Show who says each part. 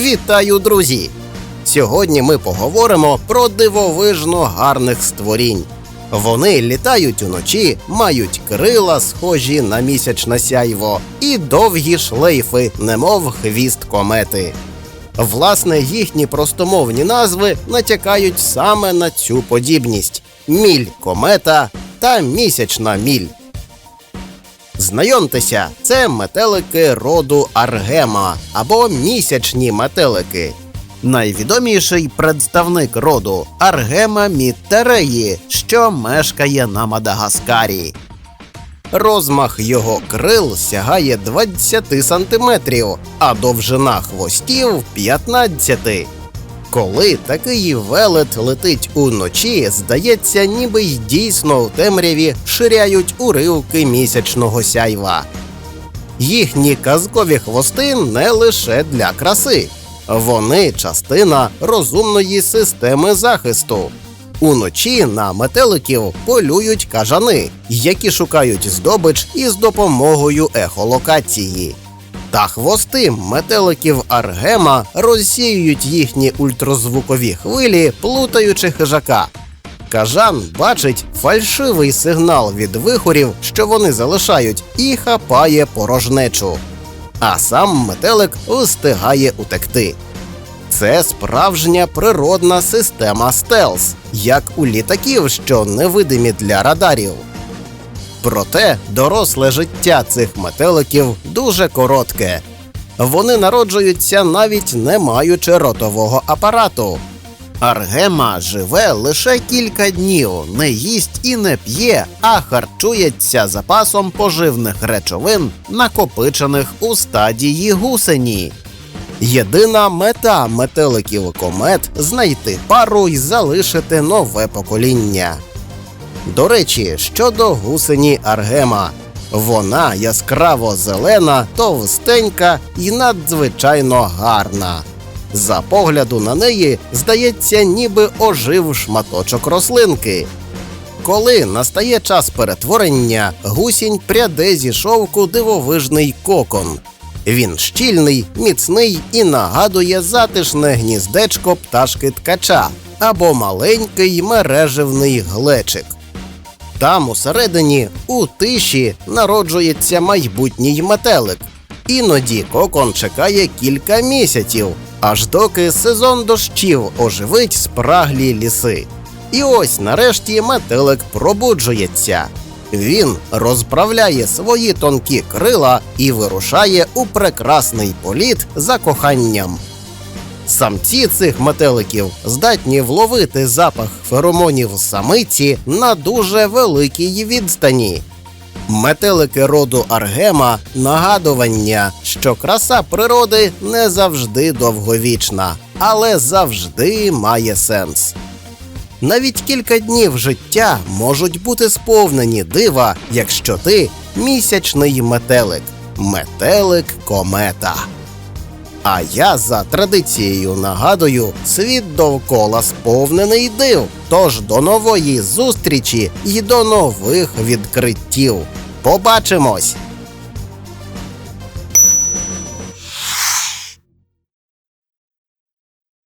Speaker 1: Вітаю, друзі! Сьогодні ми поговоримо про дивовижно гарних створінь. Вони літають уночі, мають крила, схожі на місячне сяйво, і довгі шлейфи, немов хвіст комети. Власне, їхні простомовні назви натякають саме на цю подібність: міль комета та місячна міль. Знайомтеся, це метелики роду Аргема або місячні метелики. Найвідоміший представник роду Аргема міттереї, що мешкає на Мадагаскарі. Розмах його крил сягає 20 сантиметрів, а довжина хвостів 15. Коли такий велет летить уночі, здається, ніби й дійсно в темряві ширяють уривки місячного сяйва. Їхні казкові хвости не лише для краси, вони частина розумної системи захисту. Уночі на метеликів полюють кажани, які шукають здобич із допомогою ехолокації. Та хвости метеликів Аргема розсіюють їхні ультразвукові хвилі, плутаючи хижака. Кажан бачить фальшивий сигнал від вихорів, що вони залишають, і хапає порожнечу. А сам метелик встигає утекти. Це справжня природна система стелс, як у літаків, що невидимі для радарів. Проте доросле життя цих метеликів дуже коротке. Вони народжуються навіть не маючи ротового апарату. Аргема живе лише кілька днів, не їсть і не п'є, а харчується запасом поживних речовин, накопичених у стадії гусені. Єдина мета метеликів комет знайти пару і залишити нове покоління. До речі, щодо гусені Аргема. Вона яскраво зелена, товстенька і надзвичайно гарна. За погляду на неї здається, ніби ожив шматочок рослинки. Коли настає час перетворення, гусінь пряде зі шовку дивовижний кокон. Він щільний, міцний і нагадує затишне гніздечко пташки ткача або маленький мереживний глечик. Там усередині, у тиші, народжується майбутній метелик. Іноді кокон чекає кілька місяців, аж доки сезон дощів оживить спраглі ліси. І ось нарешті метелик пробуджується. Він розправляє свої тонкі крила і вирушає у прекрасний політ за коханням. Самці цих метеликів здатні вловити запах феромонів самиці на дуже великій відстані. Метелики роду Аргема нагадування, що краса природи не завжди довговічна, але завжди має сенс. Навіть кілька днів життя можуть бути сповнені дива, якщо ти місячний метелик, метелик комета. А я за традицією нагадую, світ довкола сповнений див. Тож до нової зустрічі і до нових відкриттів. Побачимось!